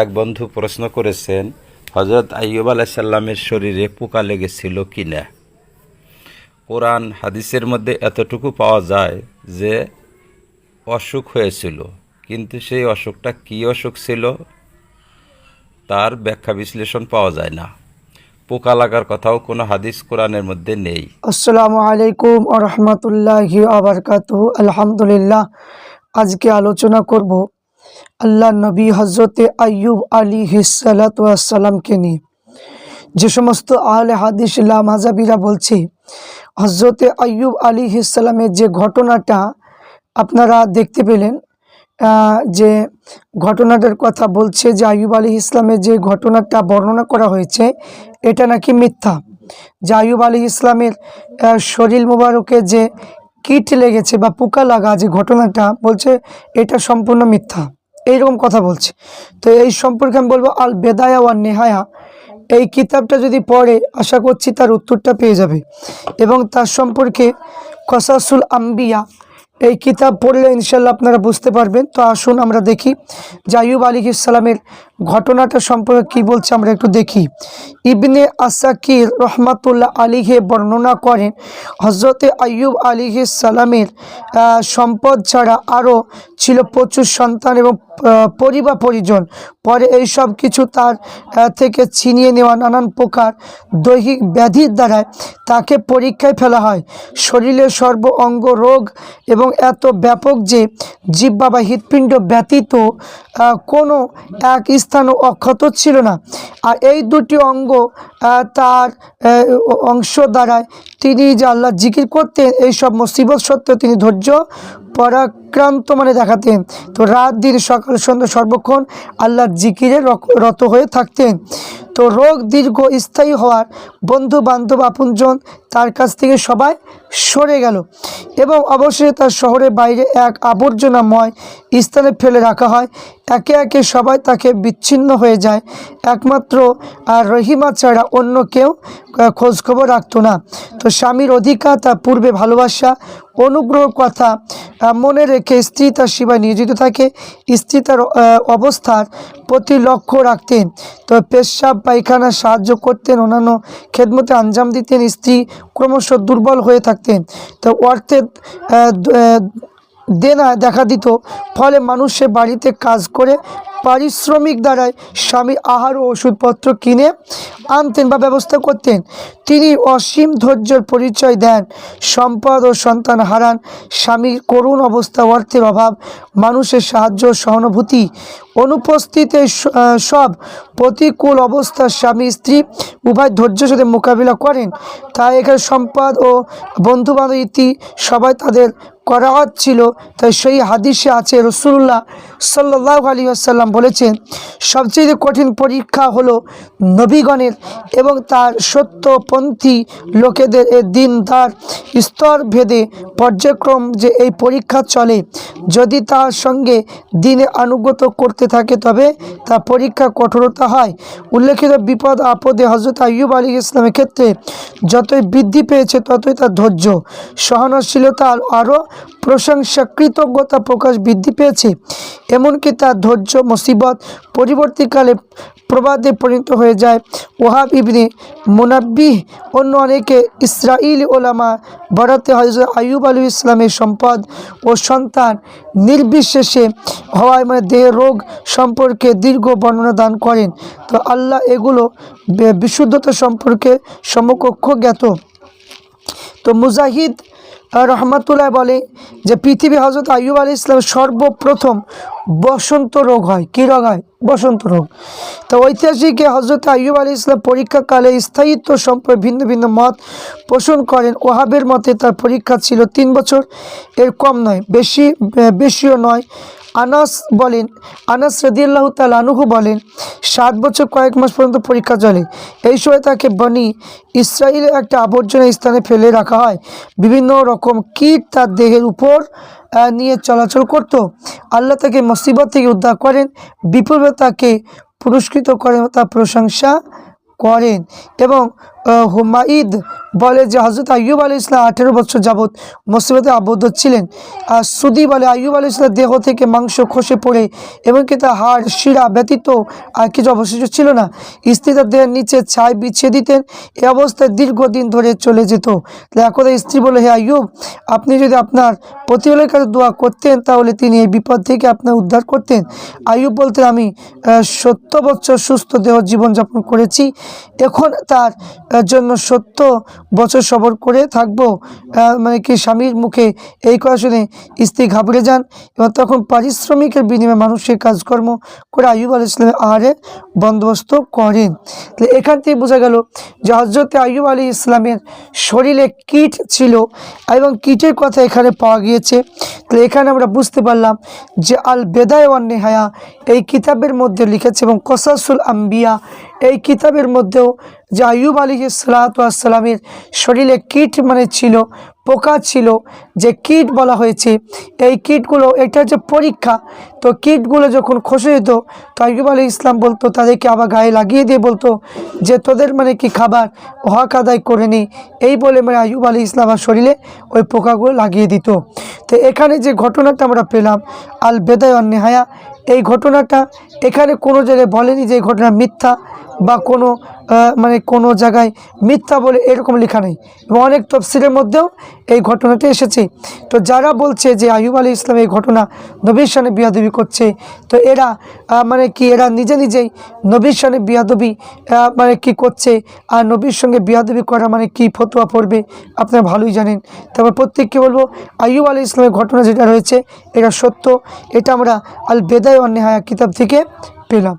এক বন্ধু প্রশ্ন করেছেন হজরত আইয়ুব আলাইসাল্লামের শরীরে পোকা লেগেছিল কি না? কোরআন হাদিসের মধ্যে এতটুকু পাওয়া যায় যে অসুখ হয়েছিল, কিন্তু সেই অসুখটা কি অসুখ ছিল তার ব্যাখ্যা বিশ্লেষণ পাওয়া যায় না। পোকা লাগার কথাও কোনো হাদিস কোরআনের মধ্যে নেই। আসসালামু আলাইকুম আরহামতুল্লাহি আবরকাতু আলহামদুলিল্লাহ, আজকে আলোচনা করব আল্লাহ নবী হজরতে আয়ুব আলী হিসালাতামকে নিয়ে। যে সমস্ত আহলে হাদিস লামাজাবিরা বলছে হজরতে আয়ুব আলী হিসালামের যে ঘটনাটা আপনারা দেখতে পেলেন যে ঘটনাটার কথা বলছে যে আয়ুব আলী ইসলামের যে ঘটনাটা বর্ণনা করা হয়েছে, এটা নাকি মিথ্যা? যে আয়ুব আলী ইসলামের শরীর মোবারকে যে কীট লেগেছে বা পোকা লাগা যে ঘটনাটা বলছে, এটা সম্পূর্ণ মিথ্যা। এইরকম কথা বলছে। তো এই সম্পর্কে আমি বলব, আল বেদায়া ওয়ান নেহায়া। এই কিতাবটা যদি পড়ে, আশা করছি তার উত্তরটা পেয়ে যাবে। এবং তার সম্পর্কে কসাসুল আম্বিয়া এই কিতাব পড়লে ইনশাল্লাহ আপনারা বুঝতে পারবেন। তো আসুন আমরা দেখি আইয়ুব আলী ইসলামের ঘটনাটা সম্পর্কে কি বলছে আমরা একটু দেখি। ইবনে আসাকির রহমাতুল্লাহ আলীহে বর্ণনা করেন হজরতে আইয়ুব আলী সালামের সম্পদ ছাড়া আরও ছিল প্রচুর সন্তান এবং পরিবার পরিজন। পরে এই সব কিছু তার থেকে ছিনিয়ে নেওয়া নানান প্রকার দৈহিক ব্যাধির দ্বারায় তাকে পরীক্ষায় ফেলা হয়। শরীরের সর্ব অঙ্গ রোগ এবং এত ব্যাপক যে জিব্বা বা হৃৎপিণ্ড ব্যতীত কোনো এক স্থানও অক্ষত ছিল না। আর এই দুটি অঙ্গ তার অংশ দ্বারায় তিনি যে আল্লাহ জিকির করতেন, এই সব মুসিবত সত্ত্বেও তিনি ধৈর্য পরাক্রান্ত মানে দেখাতেন। তো রাত দিন সকাল সন্ধ্যা সর্বক্ষণ আল্লাহর জিকিরে রত হয়ে থাকতেন। তো রোগ দীর্ঘ স্থায়ী হওয়ার বন্ধু বান্ধব আপনজন তার কাছ থেকে সবাই সরে গেল এবং অবশেষে তার শহরের বাইরে এক আবর্জনাময় স্থানে ফেলে রাখা হয়। একে একে সবাই তাকে বিচ্ছিন্ন হয়ে যায়। একমাত্র আর রহিমা ছাড়া অন্য কেউ খোঁজখবর রাখতো না। তো স্বামীর অধিকার তার পূর্বে ভালোবাসা অনুগ্রহ কথা মনে রেখে স্ত্রী তার সেবায় নিয়োজিত থাকে। স্ত্রী তার অবস্থার প্রতি লক্ষ্য রাখতেন। তো পেশাব পায়খানা সাহায্য করতেন অন্যান্য খেদমতে আঞ্জাম দিতেন। স্ত্রী ক্রমশ দুর্বল হয়ে থাকতেন। তো আহ, দেনা দেখা দিত। ফলে মানুষ সে বাড়িতে কাজ করে পারিশ্রমিক দ্বারায় স্বামী আহার ও ওষুধপত্র কিনে আনতেন বা ব্যবস্থা করতেন। তিনি অসীম ধৈর্যের পরিচয় দেন। সম্পদ ও সন্তান হারান। স্বামীর করুণ অবস্থা, অর্থের অভাব, মানুষের সাহায্য সহানুভূতি অনুপস্থিতে সব প্রতিকূল অবস্থা স্বামী স্ত্রী উভয় ধৈর্যের সাথে মোকাবিলা করেন। তাই এখানে সম্পদ ও বন্ধুবান্ধব ইতি সবাই তাদের করা ছিল। তাই সেই হাদিসে আছে, রসুল্লাহ সাল্লাহ আলী আসাল্লাম বলেছেন, সবচেয়ে কঠিন পরীক্ষা হলো নবীগণের এবং তার সত্যপন্থী লোকেদের এ দিন তার স্তর ভেদে পর্যায়ক্রম যে এই পরীক্ষা চলে। যদি তার সঙ্গে দিনে আনুগত করতে থাকে, তবে তা পরীক্ষা কঠোরতা হয়। উল্লেখিত বিপদ আপদে হজরত আইয়ুব আলী ইসলামের ক্ষেত্রে যতই বৃদ্ধি পেয়েছে, ততই তার ধৈর্য, সহনশীলতা আরও প্রশংসা, কৃতজ্ঞতা প্রকাশ বৃদ্ধি পেয়েছে। এমনকি তার ধৈর্য, মুসিবত পরিবর্তীকালে প্রবাদে পরিণত হয়ে যায়। ওহাব ইবনে মুনাব্বিহ, অন্য অনেকে ইসরাইল ওলামা বরাতে হজরত আয়ুব আলু ইসলামের সম্পদ ও সন্তান নির্বিশেষে হওয়ায় মানে দেহ রোগ সম্পর্কে দীর্ঘ বর্ণনা দান করেন। তো আল্লাহ এগুলো বিশুদ্ধতা সম্পর্কে সমকক্ষ জ্ঞাত। তো মুজাহিদ রহমাতুল্লাহ বলে যে পৃথিবী হজরত আইয়ুব আলী ইসলাম সর্বপ্রথম বসন্ত রোগ হয়। কী রোগ হয়? বসন্ত রোগ। তো ঐতিহাসিক হজরত আইয়ুব আলী ইসলাম পরীক্ষাকালে স্থায়িত্ব সম্পর্কে ভিন্ন ভিন্ন মত পোষণ করেন। ওহাবের মতে তার পরীক্ষা ছিল তিন বছর, এর কম নয়, বেশি বেশিও নয়। আনাস বলেন, আনাস রদিয়াল্লাহ তালানুহু বলেন, সাত বছর কয়েক মাস পর্যন্ত পরীক্ষা চলে। এই সময় তাকে বনি ইসরায়েলের একটা আবর্জনা স্থানে ফেলে রাখা হয়। বিভিন্ন রকম কীট তার দেহের উপর নিয়ে চলাচল করত। আল্লাহ তাকে মুসিবত থেকে উদ্ধার করেন, বিপদে তাকে পুরস্কৃত করেন তার প্রশংসা করেন এবং হুমায়ুদ বলে যে হজরত আইয়ুব আলী ইসলাম আঠেরো বছর যাবৎ মুসিবতে আবদ্ধ ছিলেন। আর সুদি বলে আইয়ুব আলী ইসলাম দেহ থেকে মাংস খসে পড়ে এবং কি তার হাড় শিরা ব্যতীত আর কিছু অবশিষ্ট ছিল না। স্ত্রী তার দেহের নিচে ছাই বিছিয়ে দিতেন। এ অবস্থায় দীর্ঘদিন ধরে চলে যেত। একদা স্ত্রী বলে, হে আইয়ুব, আপনি যদি আপনার প্রতিবেলের কাছে দোয়া করতেন, তাহলে তিনি এই বিপদ থেকে আপনার উদ্ধার করতেন। আইয়ুব বলতেন, আমি সত্য বছর সুস্থ দেহ জীবনযাপন করেছি। এখন তার জন্য সত্য বছর সবর করে থাকব। মানে কি স্বামীর মুখে এই কথা শুনে স্ত্রী ঘাবড়ে যান এবং তখন পারিশ্রমিকের বিনিময়ে মানুষের কাজকর্ম করে আয়ুব আল ইসলামের আহারে বন্দোবস্ত করেন। তাহলে এখান থেকে বোঝা গেল যে হজরতে আইয়ুব আলী ইসলামের শরীরে কীট ছিল এবং কীটের কথা এখানে পাওয়া গিয়েছে। তাহলে এখানে আমরা বুঝতে পারলাম যে আল বেদায় নেহায়া এই কিতাবের মধ্যে লিখেছে এবং কসাসুল আম্বিয়া এই কিতাবের মধ্যেও যে আইয়ুব আলী সালাতামের শরীরে কীট মানে ছিল, পোকা ছিল, যে কীট বলা হয়েছে, এই কীটগুলো এটা হচ্ছে পরীক্ষা, তো কীটগুলো যখন খসে যেত, তো আইয়ুব আলী ইসলাম বলতো, তাদেরকে আবার গায়ে লাগিয়ে দিয়ে বলতো যে তোদের মানে কি খাবার হক আদায় করে নি। এই বলে মানে আইয়ুব আলী ইসলাম আর শরীরে ওই পোকাগুলো লাগিয়ে দিত। তো এখানে যে ঘটনাটা আমরা পেলাম আল বেদায় নেহায়া এই ঘটনাটা এখানে কোনো জায়গায় বলেনি যে এই ঘটনা মিথ্যা বা কোনো মানে কোনো জায়গায় মিথ্যা বলে এরকম লেখা নেই। এবং অনেক তফসিলের মধ্যেও এই ঘটনাটি এসেছে। তো যারা বলছে যে আয়ুব আলী ইসলাম এই ঘটনা নবীর সানে বিয়াদবি করছে, তো এরা মানে কি এরা নিজে নিজেই নবীর সানে বিয়াদবি মানে কি করছে? আর নবীর সঙ্গে বিয়াদবি করা মানে কি ফতোয়া পড়বে? আপনারা ভালোই জানেন। তারপর প্রত্যেককে বলব, আইয়ুব আলী ইসলামের ঘটনা যেটা রয়েছে, এটা সত্য। এটা আমরা আল বেদায় অন্যায় কিতাব থেকে পেলাম।